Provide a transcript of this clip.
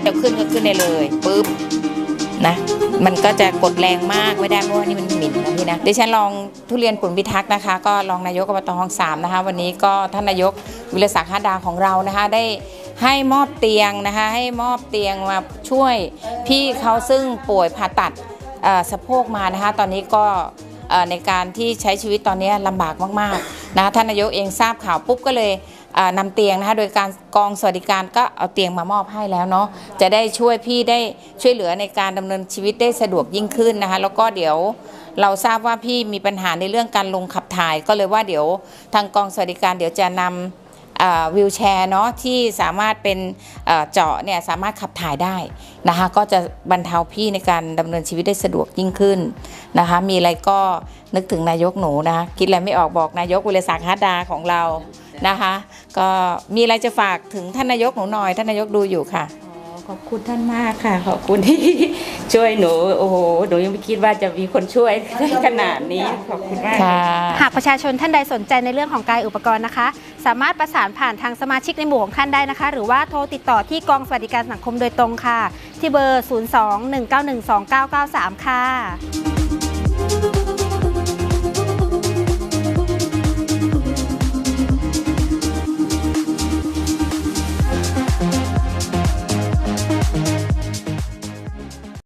เดี๋ยวขึ้นก็ขึ้นได้เลยปุ๊บนะมันก็จะกดแรงมากไม่ได้เพราะว่านี่มันหมิ่นนะพี่นะดิฉันลองทุเรียนปุ่นพิทักษ์นะคะ ก็รองนายกอบตคลองสามนะคะ วันนี้ก็ท่านนายกวิรศักดิ์ฮัดดาของเรานะคะ ได้ให้มอบเตียงนะคะ ให้มอบเตียงมาช่วยพี่เขาซึ่งป่วยผ่าตัดสะโพกมานะคะ ตอนนี้ก็ ในการที่ใช้ชีวิตตอนนี้ลำบากมากๆนะคะท่านนายกเองทราบข่าวปุ๊บก็เลยอ่านำเตียงนะคะโดยการกองสวัสดิการก็เอาเตียงมามอบให้แล้วเนาะจะได้ช่วยพี่ได้ช่วยเหลือในการดำเนินชีวิตได้สะดวกยิ่งขึ้นนะคะแล้วก็เดี๋ยวเราทราบว่าพี่มีปัญหาในเรื่องการลงขับถ่ายก็เลยว่าเดี๋ยวทางกองสวัสดิการเดี๋ยวจะนำวิวแชร์เนาะที่สามารถเป็นเจาะเนี่ยสามารถขับถ่ายได้นะคะก็จะบรรเทาพี่ในการดำเนินชีวิตได้สะดวกยิ่งขึ้น นะคะ มีอะไรก็นึกถึงนายกหนูนะคะคิดอะไรไม่ออกบอกนายกวิรศักดิ์ฮัดดาของเรานะคะ ก็มีอะไรจะฝากถึงท่านนายกหนูหน่อย ท่านนายกดูอยู่ค่ะขอบคุณท่านมากค่ะ ขอบคุณที่ช่วยหนู โอ้โห หนูยังไม่คิดว่าจะมีคนช่วยได้ขนาดนี้ ขอบคุณมากค่ะหากประชาชนท่านใดสนใจในเรื่องของกายอุปกรณ์นะคะ สามารถประสานผ่านทางสมาชิกในหมู่ของท่านได้นะคะ หรือว่าโทรติดต่อที่กองสวัสดิการสังคมโดยตรงค่ะ ที่เบอร์ 02-191-2993 ค่ะ